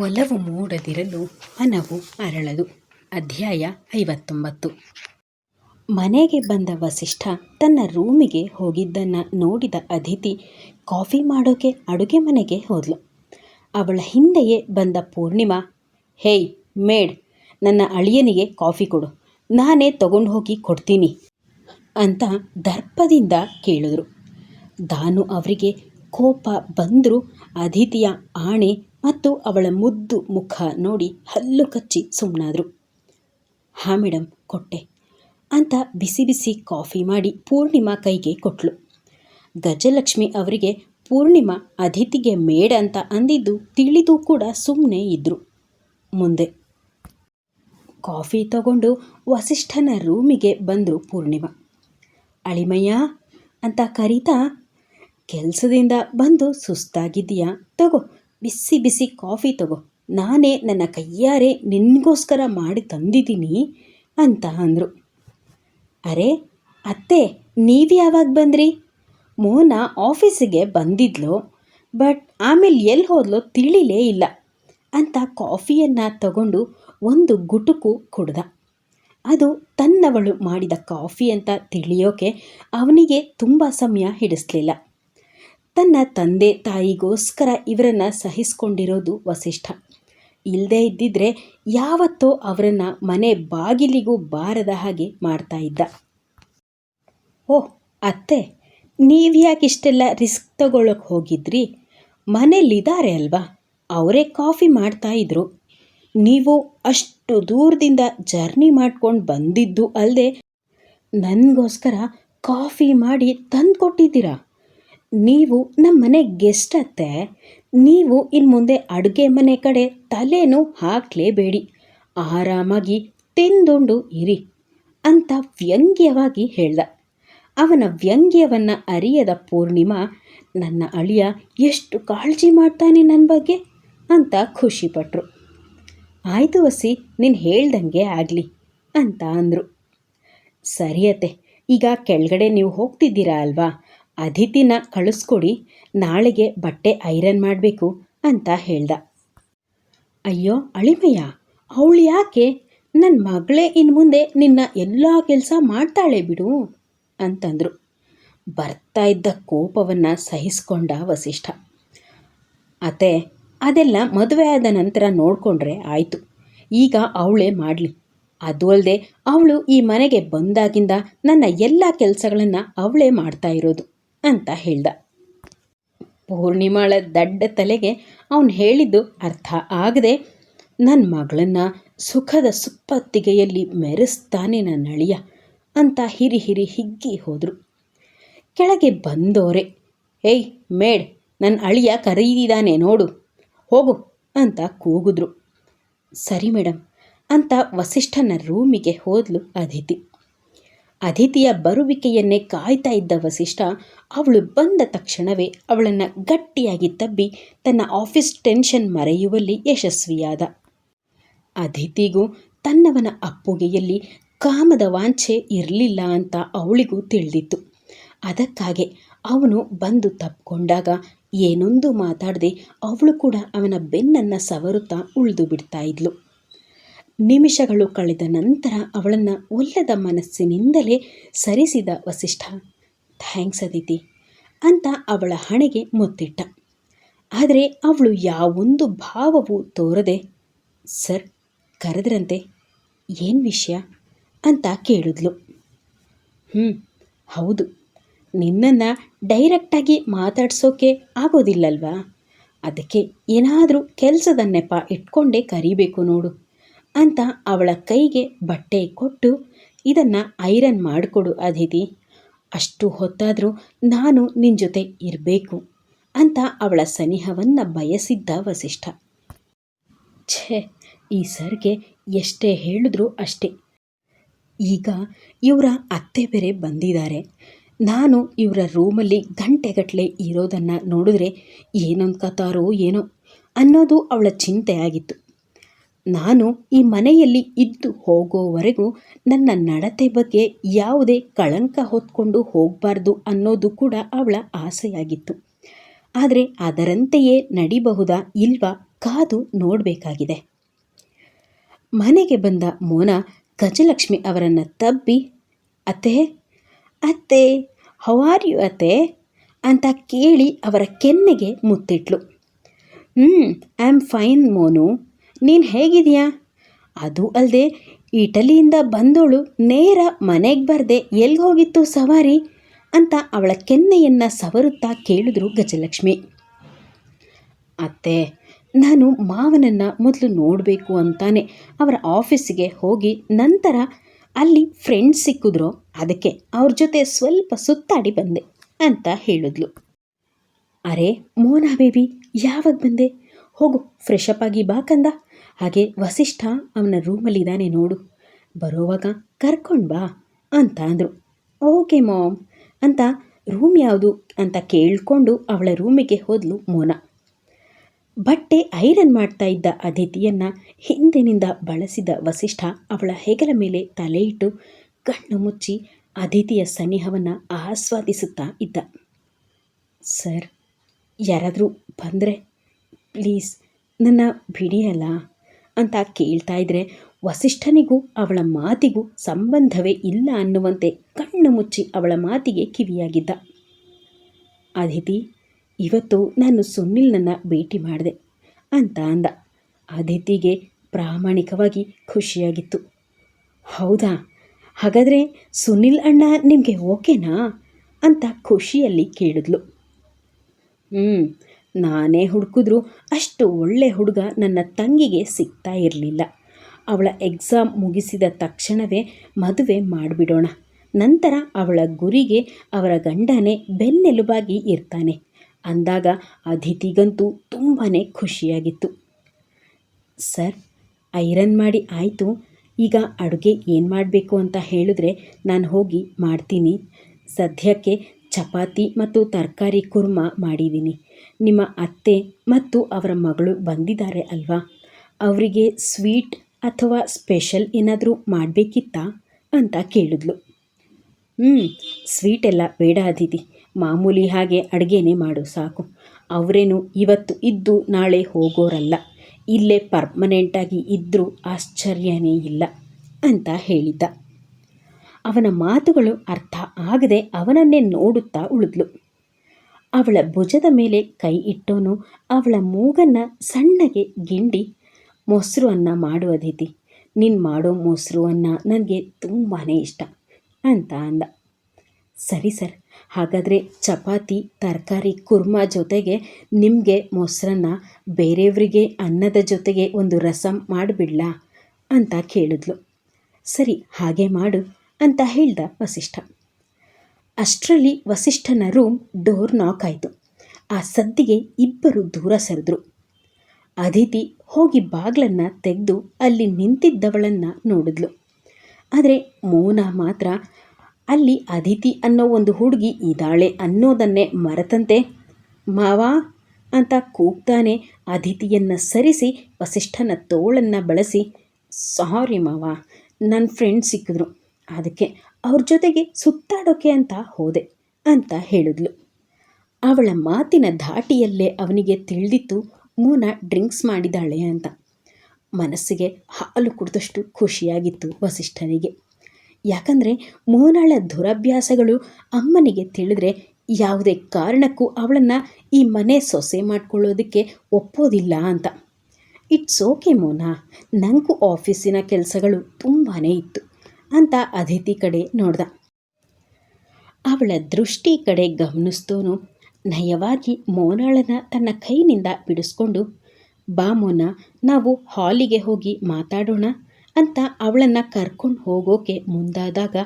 ಒಲವು ಮೂಡದಿರಲು ಮನವು ಅರಳದು. ಅಧ್ಯಾಯ ಐವತ್ತೊಂಬತ್ತು. ಮನೆಗೆ ಬಂದ ವಸಿಷ್ಠ ತನ್ನ ರೂಮಿಗೆ ಹೋಗಿದ್ದನ್ನು ನೋಡಿದ ಅದಿತಿ ಕಾಫಿ ಮಾಡೋಕೆ ಅಡುಗೆ ಮನೆಗೆ ಹೋದ್ಲು. ಅವಳ ಹಿಂದೆಯೇ ಬಂದ ಪೂರ್ಣಿಮಾ, ಹೇಯ್ ಮೇಡ್, ನನ್ನ ಅಳಿಯನಿಗೆ ಕಾಫಿ ಕೊಡು. ನಾನೇ ತಗೊಂಡು ಹೋಗಿ ಕೊಡ್ತೀನಿ ಅಂತ ದರ್ಪದಿಂದ ಕೇಳಿದ್ರು. ದಾನು ಅವರಿಗೆ ಕೋಪ ಬಂದರೂ ಅದಿತಿಯ ಆಣೆ ಮತ್ತು ಅವಳ ಮುದ್ದು ಮುಖ ನೋಡಿ ಹಲ್ಲು ಕಚ್ಚಿ ಸುಮ್ಮನಾದರು ಹಾಂ ಮೇಡಮ್ ಕೊಟ್ಟೆ ಅಂತ ಬಿಸಿ ಬಿಸಿ ಕಾಫಿ ಮಾಡಿ ಪೂರ್ಣಿಮಾ ಕೈಗೆ ಕೊಟ್ಟಳು ಗಜಲಕ್ಷ್ಮಿ ಅವರಿಗೆ, ಪೂರ್ಣಿಮಾ ಅತಿಥಿಗೆ ಮೇಡ ಅಂತ ಅಂದಿದ್ದು ತಿಳಿದು ಕೂಡ ಸುಮ್ಮನೆ ಇದ್ದರು ಮುಂದೆ. ಕಾಫಿ ತಗೊಂಡು ವಸಿಷ್ಠನ ರೂಮಿಗೆ ಬಂದರು ಪೂರ್ಣಿಮಾ. ಅಳಿಮಯ್ಯ ಅಂತ ಕರೀತಾ, ಕೆಲಸದಿಂದ ಬಂದು ಸುಸ್ತಾಗಿದ್ದೀಯಾ? ತಗೋ ಬಿಸಿ ಬಿಸಿ ಕಾಫಿ ತಗೋ. ನಾನೇ ನನ್ನ ಕೈಯಾರೆ ನಿನಗೋಸ್ಕರ ಮಾಡಿ ತಂದಿದ್ದೀನಿ ಅಂತ ಅಂದರು. ಅರೆ, ಅತ್ತೆ, ನೀವು ಯಾವಾಗ ಬಂದ್ರಿ? ಮೋನ ಆಫೀಸಿಗೆ ಬಂದಿದ್ಲು, ಬಟ್ ಆಮೇಲೆ ಎಲ್ಲಿ ಹೋದ್ಲೋ ತಿಳಿಲೇ ಇಲ್ಲ ಅಂತ ಕಾಫಿಯನ್ನು ತಗೊಂಡು ಒಂದು ಗುಟುಕು ಕುಡ್ದ. ಅದು ತನ್ನವಳು ಮಾಡಿದ ಕಾಫಿ ಅಂತ ತಿಳಿಯೋಕೆ ಅವನಿಗೆ ತುಂಬ ಸಮಯ ಹಿಡಿಸ್ಲಿಲ್ಲ. ತನ್ನ ತಂದೆ ತಾಯಿಗೋಸ್ಕರ ಇವರನ್ನು ಸಹಿಸ್ಕೊಂಡಿರೋದು ವಸಿಷ್ಠ. ಇಲ್ಲದೇ ಇದ್ದಿದ್ರೆ ಯಾವತ್ತೋ ಅವರನ್ನು ಮನೆ ಬಾಗಿಲಿಗೂ ಬಾರದ ಹಾಗೆ ಮಾಡ್ತಾ ಇದ್ದ. ಓಹ್ ಅತ್ತೆ, ನೀವು ಯಾಕೆ ಇಷ್ಟೆಲ್ಲ ರಿಸ್ಕ್ ತಗೊಳ್ಳೋಕೆ ಹೋಗಿದ್ರಿ? ಮನೇಲಿದ್ದಾರೆ ಅಲ್ವಾ? ಅವರೇ ಕಾಫಿ ಮಾಡ್ತಾ ಇದ್ರು. ನೀವು ಅಷ್ಟು ದೂರದಿಂದ ಜರ್ನಿ ಮಾಡ್ಕೊಂಡು ಬಂದಿದ್ದು ಅಲ್ಲದೆ ನನಗೋಸ್ಕರ ಕಾಫಿ ಮಾಡಿ ತಂದು ಕೊಟ್ಟಿದ್ದೀರಾ ನೀವು ನಮ್ಮ ಮನೆ ಗೆಸ್ಟ್ ಅತ್ತೆ. ನೀವು ಇನ್ನು ಮುಂದೆ ಅಡುಗೆ ಮನೆ ಕಡೆ ತಲೆನೂ ಹಾಕಲೇಬೇಡಿ. ಆರಾಮಾಗಿ ತಿಂದುಂಡು ಇರಿ ಅಂತ ವ್ಯಂಗ್ಯವಾಗಿ ಹೇಳ್ದ. ಅವನ ವ್ಯಂಗ್ಯವನ್ನು ಅರಿಯದ ಪೂರ್ಣಿಮಾ, ನನ್ನ ಅಳಿಯ ಎಷ್ಟು ಕಾಳಜಿ ಮಾಡ್ತಾನೆ ನನ್ನ ಬಗ್ಗೆ ಅಂತ ಖುಷಿಪಟ್ಟರು ಆಯಿತು ವಸಿ ನೀನು ಹೇಳ್ದಂಗೆ ಆಗಲಿ ಅಂತ ಅಂದರು. ಸರಿಯತ್ತೆ ಈಗ ಕೆಳಗಡೆ ನೀವು ಹೋಗ್ತಿದ್ದೀರಾ ಅಲ್ವಾ? ಅದಿತಿನ ಕಳಿಸ್ಕೊಡಿ, ನಾಳೆಗೆ ಬಟ್ಟೆ ಐರನ್ ಮಾಡಬೇಕು ಅಂತ ಹೇಳ್ದ. ಅಯ್ಯೋ, ಅಳಿಮಯ್ಯ, ಅವಳು ಯಾಕೆ? ನನ್ನ ಮಗಳೇ ಇನ್ನು ಮುಂದೆ ನಿನ್ನ ಎಲ್ಲ ಕೆಲಸ ಮಾಡ್ತಾಳೆ ಬಿಡು ಅಂತಂದರು. ಬರ್ತಾ ಇದ್ದ ಕೋಪವನ್ನು ಸಹಿಸ್ಕೊಂಡ ವಸಿಷ್ಠ. ಅತೆ ಅದೆಲ್ಲ ಮದುವೆ ಆದ ನಂತರ ನೋಡಿಕೊಂಡ್ರೆ ಆಯಿತು. ಈಗ ಅವಳೇ ಮಾಡಲಿ. ಅದು ಅಲ್ಲದೆ ಅವಳು ಈ ಮನೆಗೆ ಬಂದಾಗಿಂದ ನನ್ನ ಎಲ್ಲ ಕೆಲಸಗಳನ್ನು ಅವಳೇ ಮಾಡ್ತಾ ಇರೋದು. ಅಂತ ಹೇಳ್ದ. ಪೂರ್ಣಿಮಾಳ ದಡ್ಡ ತಲೆಗೆ ಅವನು ಹೇಳಿದ್ದು ಅರ್ಥ ಆಗದೆ ನನ್ನ ಮಗಳನ್ನು ಸುಖದ ಸುಪ್ಪತ್ತಿಗೆಯಲ್ಲಿ ಮೆರೆಸ್ತಾನೆ ನನ್ನ ಅಳಿಯ ಅಂತ ಹಿರಿ ಹಿರಿ ಹಿಗ್ಗಿ ಹೋದರು. ಕೆಳಗೆ ಬಂದೋರೆ, ಏಯ್ ಮೇಡ್ ನನ್ನ ಅಳಿಯ ಕರೀದಿದ್ದಾನೆ ನೋಡು, ಹೋಗು ಅಂತ ಕೂಗಿದ್ರು. ಸರಿ ಮೇಡಮ್ ಅಂತ ವಸಿಷ್ಠನ ರೂಮಿಗೆ ಹೋದ್ಲು ಅದಿತಿ. ಅದಿತಿಯ ಬರುವಿಕೆಯನ್ನೇ ಕಾಯ್ತಾ ಇದ್ದ ವಸಿಷ್ಠ ಅವಳು ಬಂದ ತಕ್ಷಣವೇ ಅವಳನ್ನು ಗಟ್ಟಿಯಾಗಿ ತಬ್ಬಿ ತನ್ನ ಆಫೀಸ್ ಟೆನ್ಷನ್ ಮರೆಯುವಲ್ಲಿ ಯಶಸ್ವಿಯಾದ. ಅದಿತಿಗೂ ತನ್ನವನ ಅಪ್ಪುಗೆಯಲ್ಲಿ ಕಾಮದ ವಾಂಛೆ ಇರಲಿಲ್ಲ ಅಂತ ಅವಳಿಗೂ ತಿಳಿದಿತ್ತು. ಅದಕ್ಕಾಗೆ ಅವನು ಬಂದು ತಪ್ಪಿಕೊಂಡಾಗ ಏನೊಂದು ಮಾತಾಡದೆ ಅವಳು ಕೂಡ ಅವನ ಬೆನ್ನನ್ನು ಸವರುತ್ತಾ ಉಳಿದು ಬಿಡ್ತಾ ಇದ್ಲು. ನಿಮಿಷಗಳು ಕಳೆದ ನಂತರ ಅವಳನ್ನು ಒಲ್ಲದ ಮನಸ್ಸಿನಿಂದಲೇ ಸರಿಸಿದ ವಸಿಷ್ಠ. ಥ್ಯಾಂಕ್ಸ್ ಅದಿತಿ ಅಂತ ಅವಳ ಹಣೆಗೆ ಮುತ್ತಿಟ್ಟ. ಆದರೆ ಅವಳು ಯಾವೊಂದು ಭಾವವೂ ತೋರದೆ, ಸರ್, ಕರೆದ್ರಂತೆ, ಏನು ವಿಷಯ? ಅಂತ ಕೇಳಿದ್ಲು. ಹ್ಞೂ ಹೌದು. ನಿನ್ನನ್ನು ಡೈರೆಕ್ಟಾಗಿ ಮಾತಾಡ್ಸೋಕೆ ಆಗೋದಿಲ್ಲಲ್ವಾ? ಅದಕ್ಕೆ ಏನಾದರೂ ಕೆಲಸದ ನೆಪ ಇಟ್ಕೊಂಡೇ ಕರಿಬೇಕು ನೋಡು. ಅಂತ ಅವಳ ಕೈಗೆ ಬಟ್ಟೆ ಕೊಟ್ಟು, ಇದನ್ನು ಐರನ್ ಮಾಡಿಕೊಡು ಅದಿತಿ. ಅಷ್ಟು ಹೊತ್ತಾದರೂ ನಾನು ನಿನ್ನ ಜೊತೆ ಇರಬೇಕು ಅಂತ ಅವಳ ಸನಿಹವನ್ನು ಬಯಸಿದ್ದ ವಸಿಷ್ಠ. ಛೇ, ಈ ಸರ್ಗೆ ಎಷ್ಟೇ ಹೇಳಿದ್ರು ಅಷ್ಟೇ. ಈಗ ಇವರ ಅತ್ತೆ ಬೇರೆ ಬಂದಿದ್ದಾರೆ. ನಾನು ಇವರ ರೂಮಲ್ಲಿ ಗಂಟೆಗಟ್ಟಲೆ ಇರೋದನ್ನು ನೋಡಿದ್ರೆ ಏನೊಂದು ಕತಾರೋ ಏನೋ ಅನ್ನೋದು ಅವಳ ಚಿಂತೆ ಆಗಿತ್ತು. ನಾನು ಈ ಮನೆಯಲ್ಲಿ ಇದ್ದು ಹೋಗೋವರೆಗೂ ನನ್ನ ನಡತೆ ಬಗ್ಗೆ ಯಾವುದೇ ಕಳಂಕ ಹೊತ್ಕೊಂಡು ಹೋಗಬಾರ್ದು ಅನ್ನೋದು ಕೂಡ ಅವಳ ಆಸೆಯಾಗಿತ್ತು. ಆದರೆ ಅದರಂತೆಯೇ ನಡಿಬಹುದಾ ಇಲ್ವಾ ಕಾದು ನೋಡಬೇಕಾಗಿದೆ. ಮನೆಗೆ ಬಂದ ಮೋನ ಗಜಲಕ್ಷ್ಮಿ ಅವರನ್ನು ತಬ್ಬಿ, ಅತ್ತೆ ಅತ್ತೆ ಹೌ ಆರ್ ಯು ಅತ್ತೆ? ಅಂತ ಕೇಳಿ ಅವರ ಕೆನ್ನೆಗೆ ಮುತ್ತಿಟ್ಲು. ಹ್ಞೂ ಐ ಆಮ್ ಫೈನ್ ಮೋನು. ನೀನು ಹೇಗಿದೆಯಾ? ಅದು ಅಲ್ಲದೆ ಇಟಲಿಯಿಂದ ಬಂದೋಳು ನೇರ ಮನೆಗೆ ಬರದೆ ಎಲ್ಲಿ ಹೋಗಿತ್ತು ಸವಾರಿ? ಅಂತ ಅವಳ ಕೆನ್ನೆಯನ್ನು ಸವರುತ್ತಾ ಕೇಳಿದ್ರು ಗಜಲಕ್ಷ್ಮಿ. ಅತ್ತೆ, ನಾನು ಮಾವನನ್ನು ಮೊದಲು ನೋಡಬೇಕು ಅಂತಾನೆ ಅವರ ಆಫೀಸಿಗೆ ಹೋಗಿ ನಂತರ ಅಲ್ಲಿ ಫ್ರೆಂಡ್ಸ್ ಸಿಕ್ಕಿದ್ರು, ಅದಕ್ಕೆ ಅವ್ರ ಜೊತೆ ಸ್ವಲ್ಪ ಸುತ್ತಾಡಿ ಬಂದೆ ಅಂತ ಹೇಳಿದ್ಲು. ಅರೆ ಮೋನಾ ಬೇಬಿ, ಯಾವಾಗ ಬಂದೆ? ಹೋಗು ಫ್ರೆಶ್ ಅಪ್ ಆಗಿ ಬಾ ಕಂದ. ಹಾಗೆ ವಸಿಷ್ಠ ಅವನ ರೂಮಲ್ಲಿದ್ದಾನೆ ನೋಡು. ಬರೋವಾಗ ಕರ್ಕೊಂಡು ಬಾ ಅಂತ ಅಂದರು. ಓಕೆ ಮಾಮ್ ಅಂತ ರೂಮ್ ಯಾವುದು ಅಂತ ಕೇಳಿಕೊಂಡು ಅವಳ ರೂಮಿಗೆ ಹೋದ್ಲು ಮೋನ. ಬಟ್ಟೆ ಐರನ್ ಮಾಡ್ತಾ ಇದ್ದ ಅದಿತಿಯನ್ನು ಹಿಂದಿನಿಂದ ಬಳಸಿದ ವಸಿಷ್ಠ ಅವಳ ಹೆಗಲ ಮೇಲೆ ತಲೆ ಇಟ್ಟು ಕಣ್ಣು ಮುಚ್ಚಿ ಅದಿತಿಯ ಸನಿಹವನ್ನು ಆಸ್ವಾದಿಸುತ್ತಾ ಇದ್ದ. ಸರ್, ಯಾರಾದರೂ ಬಂದರೆ ಪ್ಲೀಸ್ ನನ್ನ ಬಿಡಿಯಲ್ಲ ಅಂತ ಕೇಳ್ತಾ ಇದ್ರೆ ವಸಿಷ್ಠನಿಗೂ ಅವಳ ಮಾತಿಗೂ ಸಂಬಂಧವೇ ಇಲ್ಲ ಅನ್ನುವಂತೆ ಕಣ್ಣು ಮುಚ್ಚಿ ಅವಳ ಮಾತಿಗೆ ಕಿವಿಯಾಗಿದ್ದ. ಅದಿತಿ, ಇವತ್ತು ನಾನು ಸುನಿಲ್ನನ್ನು ಭೇಟಿ ಮಾಡಿದೆ ಅಂತ ಅಂದ. ಅದಿತಿಗೆ ಪ್ರಾಮಾಣಿಕವಾಗಿ ಖುಷಿಯಾಗಿತ್ತು. ಹೌದಾ? ಹಾಗಾದರೆ ಸುನಿಲ್ ಅಣ್ಣ ನಿಮಗೆ ಓಕೆನಾ? ಅಂತ ಖುಷಿಯಲ್ಲಿ ಕೇಳಿದ್ಲು. ಹ್ಞೂ ನಾನೇ ಹುಡುಕಿದ್ರು ಅಷ್ಟು ಒಳ್ಳೆ ಹುಡುಗ ನನ್ನ ತಂಗಿಗೆ ಸಿಗ್ತಾ ಇರಲಿಲ್ಲ. ಅವಳ ಎಕ್ಸಾಮ್ ಮುಗಿಸಿದ ತಕ್ಷಣವೇ ಮದುವೆ ಮಾಡಿಬಿಡೋಣ. ನಂತರ ಅವಳ ಗುರಿಗೆ ಅವರ ಗಂಡನೇ ಬೆನ್ನೆಲುಬಾಗಿ ಇರ್ತಾನೆ. ಅಂದಾಗ ಅದಿತಿಗಂತೂ ತುಂಬಾ ಖುಷಿಯಾಗಿತ್ತು. ಸರ್, ಐರನ್ ಮಾಡಿ ಆಯಿತು. ಈಗ ಅಡುಗೆ ಏನು ಮಾಡಬೇಕು ಅಂತ ಹೇಳಿದ್ರೆ ನಾನು ಹೋಗಿ ಮಾಡ್ತೀನಿ. ಸದ್ಯಕ್ಕೆ ಚಪಾತಿ ಮತ್ತು ತರಕಾರಿ ಕುರ್ಮ ಮಾಡಿದ್ದೀನಿ. ನಿಮ್ಮ ಅತ್ತೆ ಮತ್ತು ಅವರ ಮಗಳು ಬಂದಿದ್ದಾರೆ ಅಲ್ವಾ? ಅವರಿಗೆ ಸ್ವೀಟ್ ಅಥವಾ ಸ್ಪೆಷಲ್ ಏನಾದರೂ ಮಾಡಬೇಕಿತ್ತಾ ಅಂತ ಕೇಳಿದ್ಲು. ಹ್ಞೂ ಸ್ವೀಟ್ ಎಲ್ಲ ಬೇಡ ಅದಿತಿ. ಮಾಮೂಲಿ ಹಾಗೆ ಅಡುಗೆನೇ ಮಾಡು, ಸಾಕು. ಅವರೇನು ಇವತ್ತು ಇದ್ದು ನಾಳೆ ಹೋಗೋರಲ್ಲ. ಇಲ್ಲೇ ಪರ್ಮನೆಂಟಾಗಿ ಇದ್ದರೂ ಆಶ್ಚರ್ಯನೇ ಇಲ್ಲ ಅಂತ ಹೇಳಿದ್ದ. ಅವನ ಮಾತುಗಳು ಅರ್ಥ ಆಗದೆ ಅವನನ್ನೇ ನೋಡುತ್ತಾ ಉಳಿದ್ಲು. ಅವಳ ಭುಜದ ಮೇಲೆ ಕೈ ಇಟ್ಟೋನು, ಅವಳ ಮೂಗನ್ನು ಸಣ್ಣಗೆ ಗಿಂಡಿ ಮೊಸರು ಅನ್ನ ಮಾಡು ನೀನು ಮಾಡೋ ಮೊಸರು ಅನ್ನ ನನಗೆ ತುಂಬಾ ಇಷ್ಟ ಅಂತ ಅಂದ. ಸರಿ ಸರ್, ಹಾಗಾದರೆ ಚಪಾತಿ, ತರಕಾರಿ, ಕುರ್ಮ ಜೊತೆಗೆ ನಿಮಗೆ ಮೊಸರನ್ನ ಬೇರೆಯವರಿಗೆ ಅನ್ನದ ಜೊತೆಗೆ ಒಂದು ರಸಂ ಮಾಡಿಬಿಡ್ಲಾ ಅಂತ ಕೇಳಿದ್ಲು. ಸರಿ, ಹಾಗೆ ಮಾಡು ಅಂತ ಹೇಳ್ದ ವಸಿಷ್ಠ. ಅಷ್ಟರಲ್ಲಿ ವಸಿಷ್ಠನ ರೂಮ್ ಡೋರ್ ನಾಕ್ ಆಯಿತು. ಆ ಸದ್ದಿಗೆ ಇಬ್ಬರು ದೂರ ಸರಿದ್ರು. ಅದಿತಿ ಹೋಗಿ ಬಾಗ್ಲನ್ನು ತೆಗೆದು ಅಲ್ಲಿ ನಿಂತಿದ್ದವಳನ್ನು ನೋಡಿದ್ಲು. ಆದರೆ ಮೌನ ಮಾತ್ರ ಅಲ್ಲಿ ಅದಿತಿ ಅನ್ನೋ ಒಂದು ಹುಡುಗಿ ಇದ್ದಾಳೆ ಅನ್ನೋದನ್ನೇ ಮರೆತಂತೆ. ಮಾವ ಅಂತ ಕೂಗ್ತಾನೆ ಅದಿತಿಯನ್ನು ಸರಿಸಿ ವಸಿಷ್ಠನ ತೋಳನ್ನು ಬಳಸಿ ಸಾರಿ ಮಾವ ನನ್ನ ಫ್ರೆಂಡ್ ಸಿಕ್ಕಿದ್ರು. ಅದಕ್ಕೆ ಅವ್ರ ಜೊತೆಗೆ ಸುತ್ತಾಡೋಕೆ ಅಂತ ಹೋದೆ ಅಂತ ಹೇಳಿದ್ಲು. ಅವಳ ಮಾತಿನ ಧಾಟಿಯಲ್ಲೇ ಅವನಿಗೆ ತಿಳಿದಿತ್ತು, ಮೋನ ಡ್ರಿಂಕ್ಸ್ ಮಾಡಿದಾಳೆ ಅಂತ. ಮನಸ್ಸಿಗೆ ಹಾಲು ಕುಡಿದಷ್ಟು ಖುಷಿಯಾಗಿತ್ತು ವಸಿಷ್ಠನಿಗೆ. ಯಾಕಂದರೆ ಮೋನಾಳ ದುರಭ್ಯಾಸಗಳು ಅಮ್ಮನಿಗೆ ತಿಳಿದ್ರೆ ಯಾವುದೇ ಕಾರಣಕ್ಕೂ ಅವಳನ್ನು ಈ ಮನೆ ಸೊಸೆ ಮಾಡ್ಕೊಳ್ಳೋದಕ್ಕೆ ಒಪ್ಪೋದಿಲ್ಲ ಅಂತ. It's okay Mona. ನನಗೂ ಆಫೀಸಿನ ಕೆಲಸಗಳು ತುಂಬಾ ಇತ್ತು. ಅಂತ ಅದಿತಿ ಕಡೆ ನೋಡ್ದ. ಅವಳ ದೃಷ್ಟಿ ಕಡೆ ಗಮನಿಸ್ತೋನು ನಯವಾಗಿ ಮೋನಾಳನ ತನ್ನ ಕೈನಿಂದ ಬಿಡಿಸ್ಕೊಂಡು ಬಾ ಮೋನ ನಾವು ಹಾಲಿಗೆ ಹೋಗಿ ಮಾತಾಡೋಣ ಅಂತ ಅವಳನ್ನು ಕರ್ಕೊಂಡು ಹೋಗೋಕೆ ಮುಂದಾದಾಗ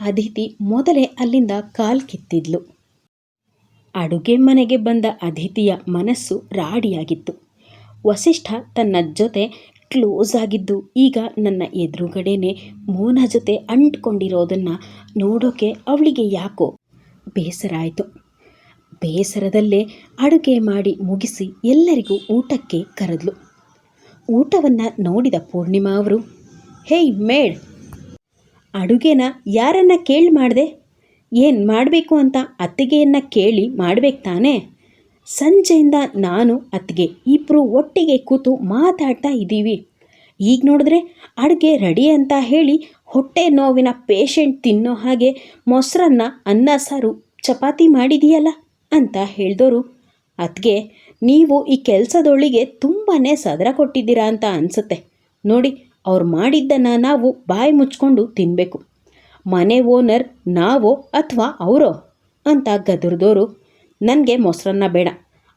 ಅದಿತಿ ಮೊದಲೇ ಅಲ್ಲಿಂದ ಕಾಲ್ ಕಿತ್ತಿದ್ಲು. ಅಡುಗೆ ಮನೆಗೆ ಬಂದ ಅದಿತಿಯ ಮನಸ್ಸು ರಾಡಿಯಾಗಿತ್ತು. ವಸಿಷ್ಠ ತನ್ನ ಜೊತೆ ಕ್ಲೋಸ್ ಆಗಿದ್ದು ಈಗ ನನ್ನ ಎದುರುಗಡೆನೆ ಮೋನ ಜೊತೆ ಅಂಟ್ಕೊಂಡಿರೋದನ್ನು ನೋಡೋಕೆ ಅವಳಿಗೆ ಯಾಕೋ ಬೇಸರ ಆಯಿತು. ಬೇಸರದಲ್ಲೇ ಅಡುಗೆ ಮಾಡಿ ಮುಗಿಸಿ ಎಲ್ಲರಿಗೂ ಊಟಕ್ಕೆ ಕರೆದ್ಲು. ಊಟವನ್ನು ನೋಡಿದ ಪೂರ್ಣಿಮಾ ಅವರು, ಹೇಯ್ ಮೇಡ್, ಅಡುಗೆನ ಯಾರನ್ನ ಕೇಳಿ ಮಾಡಿದೆ? ಏನು ಮಾಡಬೇಕು ಅಂತ ಅತ್ತಿಗೆಯನ್ನು ಕೇಳಿ ಮಾಡ್ಬೇಕು ತಾನೇ? ಸಂಜೆಯಿಂದ ನಾನು ಅತ್ತಿಗೆ ಇಬ್ಬರು ಒಟ್ಟಿಗೆ ಕೂತು ಮಾತಾಡ್ತಾ ಇದ್ದೀವಿ. ಈಗ ನೋಡಿದ್ರೆ ಅಡುಗೆ ರೆಡಿ ಅಂತ ಹೇಳಿ ಹೊಟ್ಟೆ ನೋವಿನ ಪೇಷಂಟ್ ತಿನ್ನೋ ಹಾಗೆ ಮೊಸರನ್ನ ಅನ್ನ, ಸಾರು, ಚಪಾತಿ ಮಾಡಿದೀಯಲ್ಲ ಅಂತ ಹೇಳಿದವರು ಅದ್ಗೆ ನೀವು ಈ ಕೆಲಸದೊಳಿಗೆ ತುಂಬಾ ಸದರ ಕೊಟ್ಟಿದ್ದೀರಾ ಅಂತ ಅನಿಸುತ್ತೆ. ನೋಡಿ, ಅವ್ರು ಮಾಡಿದ್ದನ್ನು ನಾವು ಬಾಯಿ ಮುಚ್ಕೊಂಡು ತಿನ್ನಬೇಕು ಮನೆ ಓನರ್ ನಾವೋ ಅಥವಾ ಅವರೋ ಅಂತ ಗದರ್ದೋರು. ನನಗೆ ಮೊಸರನ್ನ ಬೇಡ,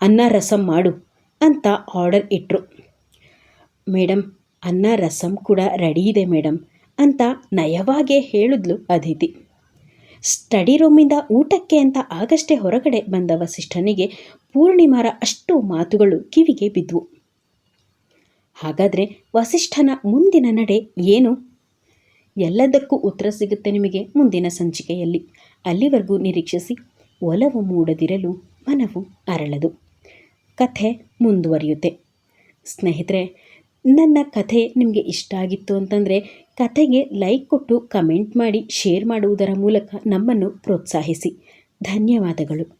ಅನ್ನ ರಸಂ ಮಾಡು ಅಂತ ಆರ್ಡರ್ ಇಟ್ಟರು ಮೇಡಮ್ ಅನ್ನ ರಸಂ ಕೂಡ ರೆಡಿ ಇದೆ ಮೇಡಮ್ ಅಂತ ನಯವಾಗೇ ಹೇಳಿದ್ಲು ಅದಿತಿ. ಸ್ಟಡಿ ರೂಮಿಂದ ಊಟಕ್ಕೆ ಅಂತ ಆಗಷ್ಟೇ ಹೊರಗಡೆ ಬಂದ ವಸಿಷ್ಠನಿಗೆ ಪೂರ್ಣಿಮಾರ ಅಷ್ಟು ಮಾತುಗಳು ಕಿವಿಗೆ ಬಿದ್ವು. ಹಾಗಾದರೆ ವಸಿಷ್ಠನ ಮುಂದಿನ ನಡೆ ಏನು? ಎಲ್ಲದಕ್ಕೂ ಉತ್ತರ ಸಿಗುತ್ತೆ ನಿಮಗೆ ಮುಂದಿನ ಸಂಚಿಕೆಯಲ್ಲಿ. ಅಲ್ಲಿವರೆಗೂ ನಿರೀಕ್ಷಿಸಿ. ಒಲವು ಮೂಡದಿರಲು ಮನವು ಅರಳದು. ಕಥೆ ಮುಂದುವರಿಯುತ್ತೆ. ಸ್ನೇಹಿತರೆ, ನನ್ನ ಕಥೆ ನಿಮಗೆ ಇಷ್ಟ ಆಗಿತ್ತು ಅಂತಂದರೆ ಕಥೆಗೆ ಲೈಕ್ ಕೊಟ್ಟು ಕಮೆಂಟ್ ಮಾಡಿ, ಶೇರ್ ಮಾಡುವುದರ ಮೂಲಕ ನಮ್ಮನ್ನು ಪ್ರೋತ್ಸಾಹಿಸಿ. ಧನ್ಯವಾದಗಳು.